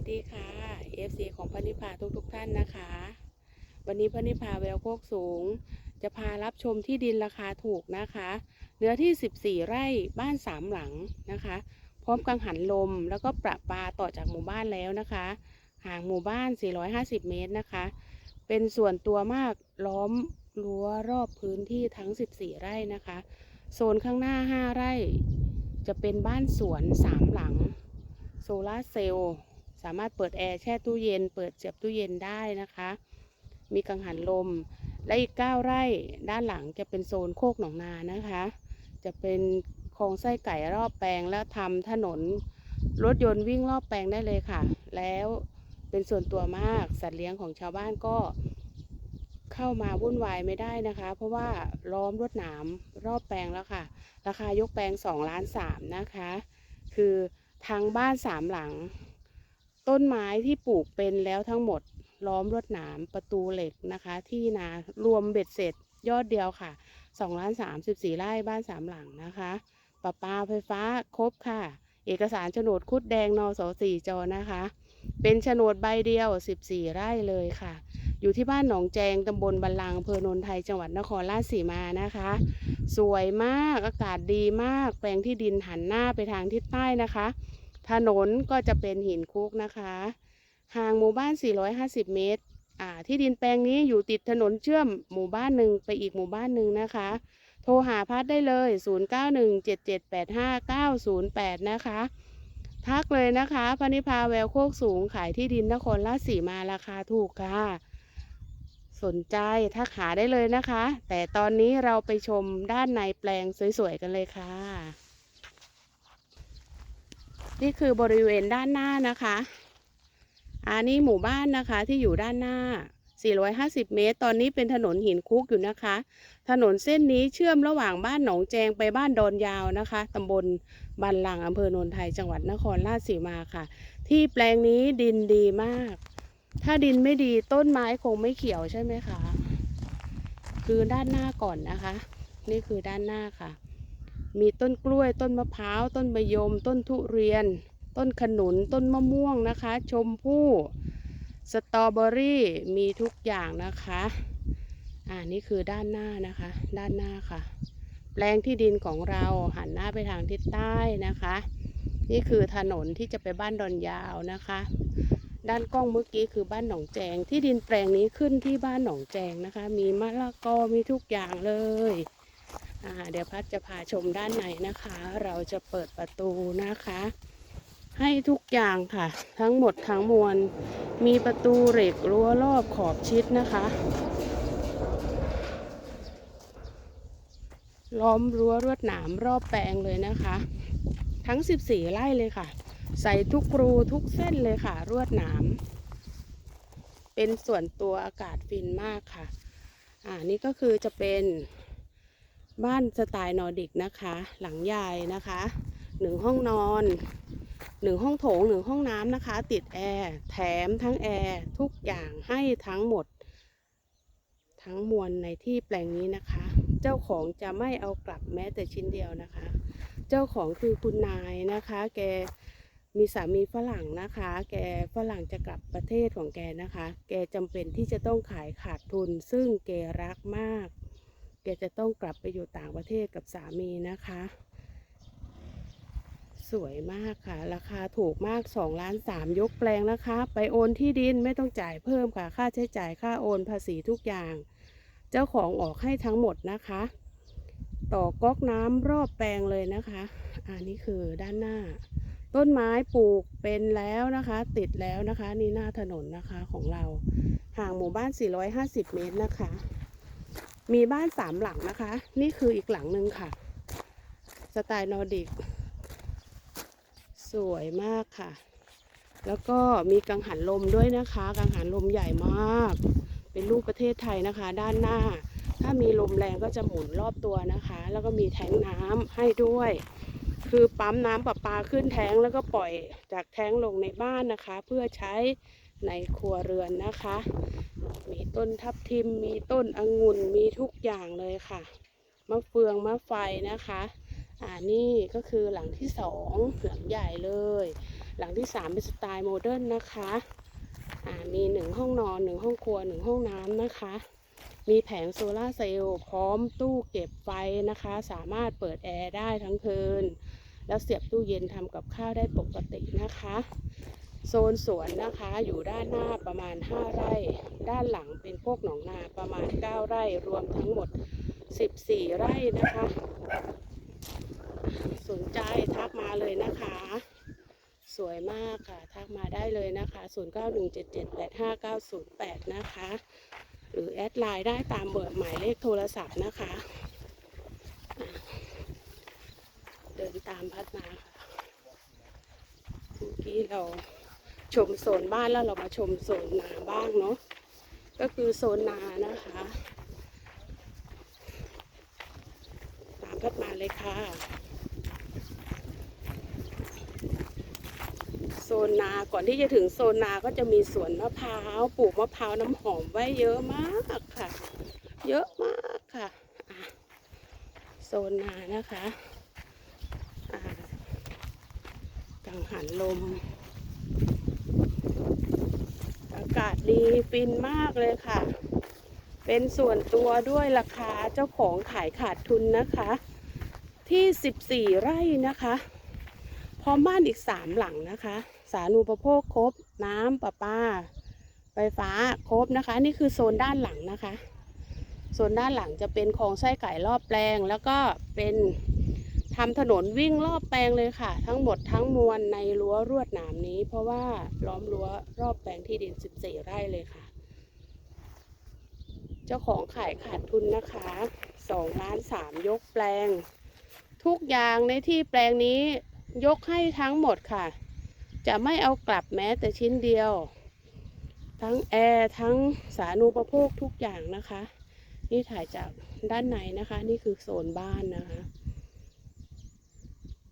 วัสดีค่ะ FC ของพนิพาทุกทุกๆท่านนะคะ วันนี้พนิพาแววโคกสูง จะพารับชมที่ดินราคาถูกนะคะ เนื้อที่ 14 ไร่บ้านสามหลังนะคะ พร้อมกังหันลมแล้วก็ประปาต่อจากหมู่บ้านแล้วนะคะ ห่างหมู่บ้าน 450 เมตรนะคะ เป็นส่วนตัวมากล้อมรั้วรอบพื้นที่ทั้ง 14 ไร่นะคะ โซนข้างหน้า 5 ไร่ จะเป็นบ้านสวน 3 หลัง โซลาร์เซลล์ สามารถเปิดแอร์แช่ตู้เย็น เปิดเสียบตู้เย็นได้นะคะ มีกังหันลม และอีก 9 ไร่ด้านหลังจะเป็นโซนโคกหนองนานะคะ จะเป็นคลองไส้ไก่รอบแปลงแล้วทำถนนรถยนต์วิ่งรอบแปลงได้เลยค่ะ แล้วเป็นส่วนตัวมากสัตว์เลี้ยงของชาวบ้านก็เข้ามาวุ่นวายไม่ได้นะคะ เพราะว่าล้อมรวดหนามรอบแปลงแล้วค่ะ ราคายกแปลง2ล้าน3นะคะ คือทางบ้านสามหลัง ต้นไม้ที่ปลูกเป็นแล้วทั้งหมดล้อมรวดหนามประตูเหล็กนะคะ ที่นารวมเบ็ดเสร็จยอดเดียวค่ะ2ล้าน34ไร่บ้านสามหลังนะคะประปาไฟฟ้าครบค่ะ เอกสารโฉนดคุดแดงนสสี่จอนะคะ เป็นโฉนดใบเดียว 14 ไร่เลยค่ะ อยู่ที่บ้านหนองแจงตำบลบันลังอำเภอโนนไทยจังหวัดนครราชสีมานะคะ สวยมากอากาศดีมาก แปลงที่ดินหันหน้าไปทางทิศใต้นะคะ ถนนก็จะเป็นหินคุกนะคะ ห่างหมู่บ้าน 450 เมตรอ่าที่ดินแปลงนี้อยู่ติดถนนเชื่อมหมู่บ้านหนึ่งไปอีกหมู่บ้านหนึ่งนะคะ โทรหาพัดได้เลย 0917785908 นะคะ ทักเลยนะคะพนิพาแววโคกสูงขายที่ดินนครราชสีมาราคาถูกค่ะ สนใจทักหาได้เลยนะคะ แต่ตอนนี้เราไปชมด้านในแปลงสวยๆกันเลยค่ะ นี่คือบริเวณด้านหน้านะคะอันนี้หมู่บ้านนะคะที่อยู่ด้านหน้า 450 เมตร ตอนนี้เป็นถนนหินคุกอยู่นะคะ ถนนเส้นนี้เชื่อมระหว่างบ้านหนองแจงไปบ้านดอนยาวนะคะตำบลบันลังอำเภอโนนไทยจังหวัดนครราชสีมาค่ะ ที่แปลงนี้ดินดีมาก ถ้าดินไม่ดีต้นไม้คงไม่เขียวใช่ไหมคะ คือด้านหน้าก่อนนะคะ นี่คือด้านหน้าค่ะ มีต้นกล้วย ต้นมะพร้าว ต้นมะยม ต้นทุเรียน ต้นขนุน ต้นมะม่วงนะคะ ชมพู่ สตรอเบอรี่ มีทุกอย่างนะคะ อ่า นี่คือด้านหน้านะคะ ด้านหน้าค่ะ แปลงที่ดินของเราหันหน้าไปทางทิศใต้นะคะ นี่คือถนนที่จะไปบ้านดอนยาวนะคะ ด้านกล้องเมื่อกี้คือบ้านหนองแจง ที่ดินแปลงนี้ขึ้นที่บ้านหนองแจงนะคะ มีมะละกอ มีทุกอย่างเลย เดี๋ยวพัดจะพาชมด้านในนะคะ เราจะเปิดประตูนะคะ ให้ทุกอย่างค่ะ ทั้งหมดทั้งมวลมีประตูเหล็กรั้วรอบขอบชิดนะคะ ล้อมรั้วรวดหนามรอบแปลงเลยนะคะ ทั้ง 14 ไร่เลยค่ะ ใส่ทุกรูทุกเส้นเลยค่ะ รวดหนามเป็นส่วนตัวอากาศฟินมากค่ะ อ่านี่ก็คือจะเป็น บ้านสไตล์นอร์ดิกนะคะ หลังใหญ่นะคะหนึ่งห้องนอนหนึ่งห้องโถงหนึ่งห้องน้ำนะคะ ติดแอร์แถมทั้งแอร์ทุกอย่างให้ทั้งหมด ทั้งมวลในที่แปลงนี้นะคะ เจ้าของจะไม่เอากลับแม้แต่ชิ้นเดียวนะคะ เจ้าของคือคุณนายนะคะ แกมีสามีฝรั่งนะคะ แกฝรั่งจะกลับประเทศของแกนะคะ แกจำเป็นที่จะต้องขายขาดทุน ซึ่งแกรักมาก กจะต้องกลับไปอยู่ต่างประเทศกับสามีนะคะ สวยมากค่ะ ราคาถูกมาก2ล้าน3ยกแปลงนะคะ ไปโอนที่ดินไม่ต้องจ่ายเพิ่มค่ะ ค่าใช้จ่ายค่าโอนภาษีทุกอย่าง เจ้าของออกให้ทั้งหมดนะคะ ต่อก๊อกน้ำรอบแปลงเลยนะคะ อันนี้คือด้านหน้า ต้นไม้ปลูกเป็นแล้วนะคะ ติดแล้วนะคะ นี่หน้าถนนนะคะของเราห่างหมู่บ้าน 450 เมตรนะคะ มีบ้านสามหลังนะคะ นี่คืออีกหลังหนึ่งค่ะ สไตล์นอร์ดิก สวยมากค่ะ แล้วก็มีกังหันลมด้วยนะคะ กังหันลมใหญ่มาก เป็นรูปประเทศไทยนะคะ ด้านหน้า ถ้ามีลมแรงก็จะหมุนรอบตัวนะคะ แล้วก็มีแทงน้ำให้ด้วย คือปั๊มน้ำประปาขึ้นแทงแล้วก็ปล่อยจากแทงลงในบ้านนะคะ เพื่อใช้ ในครัวเรือนนะคะ มีต้นทับทิม มีต้นองุ่น มีทุกอย่างเลยค่ะ มะเฟือง มะไฟนะคะ อ่านี่ก็คือหลังที่สองหลังใหญ่เลย หลังที่สามเป็นสไตล์โมเดิร์นนะคะ อ่ามีหนึ่งห้องนอนหนึ่งห้องครัวหนึ่งห้องน้ำนะคะ มีแผงโซลาร์เซลล์พร้อมตู้เก็บไฟนะคะ สามารถเปิดแอร์ได้ทั้งคืน แล้วเสียบตู้เย็นทำกับข้าวได้ปกตินะคะ โซนสวนนะคะอยู่ด้านหน้าประมาณ 5 ไร่ ด้านหลังเป็นพวกหนองนาประมาณ 9 ไร่ รวมทั้งหมด 14 ไร่นะคะ สนใจทักมาเลยนะคะ สวยมากค่ะ ทักมาได้เลยนะคะ 0917785908 นะคะ หรือแอดไลน์ได้ตามเบอร์หมายเลขโทรศัพท์นะคะ เดินตามพัดมาค่ะเมื่อกี้เรา ชมโซนบ้านแล้วเรามาชมโซนนาบ้างเนาะก็คือโซนนานะคะตามพัดมาเลยค่ะ โซนนาก่อนที่จะถึงโซนนาก็จะมีสวนมะพร้าวปลูกมะพร้าวน้ำหอมไว้เยอะมากค่ะ เยอะมากค่ะโซนนานะคะอ่ากังหันลมากาศดีฟินมากเลยค่ะ เป็นส่วนตัวด้วยราคาเจ้าของขายขาดทุนนะคะ ที่ 14 ไร่นะคะพร้อมบ้านอีก 3 หลังนะคะ สาธารณูปโภคครบ น้ำประปา ไฟฟ้าครบนะคะ นี่คือโซนด้านหลังนะคะ โซนด้านหลังจะเป็นคลองไส้ไก่รอบแปลง แล้วก็เป็น ทำถนนวิ่งรอบแปลงเลยค่ะ ทั้งหมดทั้งมวลในรั้วรวดหนามนี้ เพราะว่าล้อมรั้วรอบแปลงที่ดิน 14 ไร่เลยค่ะ เจ้าของขายขาดทุนนะคะ2ล้าน3ยกแปลง ทุกอย่างในที่แปลงนี้ยกให้ทั้งหมดค่ะ จะไม่เอากลับแม้แต่ชิ้นเดียว ทั้งแอร์ทั้งสาธารณูปโภคทุกอย่างนะคะ นี่ถ่ายจากด้านในนะคะ นี่คือโซนบ้านนะคะ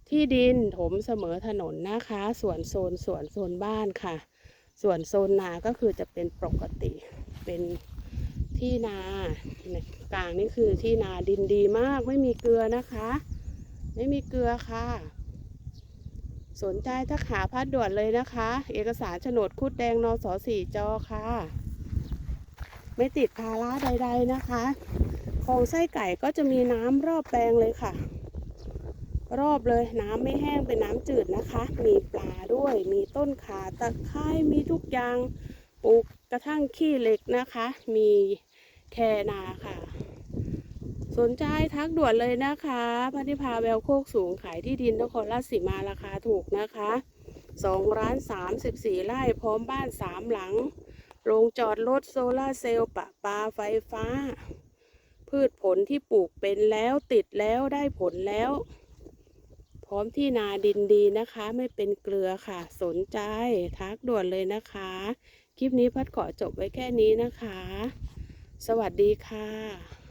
ที่ดินถมเสมอถนนนะคะ ส่วนโซนส่วนโซนบ้านค่ะ ส่วนโซนนาก็คือจะเป็นปกติ เป็นที่นาเนี่ยกลางนี่คือที่นาดินดีมากไม่มีเกลือนะคะ ไม่มีเกลือค่ะ สนใจถ้าขาพัดด่วนเลยนะคะ เอกสารโฉนดคุดแดงนสสี่จอค่ะ ไม่ติดภาระใด ๆนะคะคลองไส้ไก่ก็จะมีน้ำรอบแปลงเลยค่ะ รอบเลยน้ำไม่แห้งเป็นน้ำจืดนะคะ มีปลาด้วย มีต้นขาตะไคร้มีทุกอย่างปลูกกระทั่งขี้เหล็กนะคะ มีแคนาค่ะ สนใจทักด่วนเลยนะคะพันธิพาแววโคกสูงขายที่ดินนครราชสีมาราคาถูกนะคะ2ร้าน34ไร่พร้อมบ้าน3หลังโรงจอดรถโซลาเซลล์ปะปาไฟฟ้า พืชผลที่ปลูกเป็นแล้วติดแล้วได้ผลแล้ว พร้อมที่นาดินดีนะคะ ไม่เป็นเกลือค่ะ สนใจทักด่วนเลยนะคะ คลิปนี้พัดขอจบไว้แค่นี้นะคะ สวัสดีค่ะ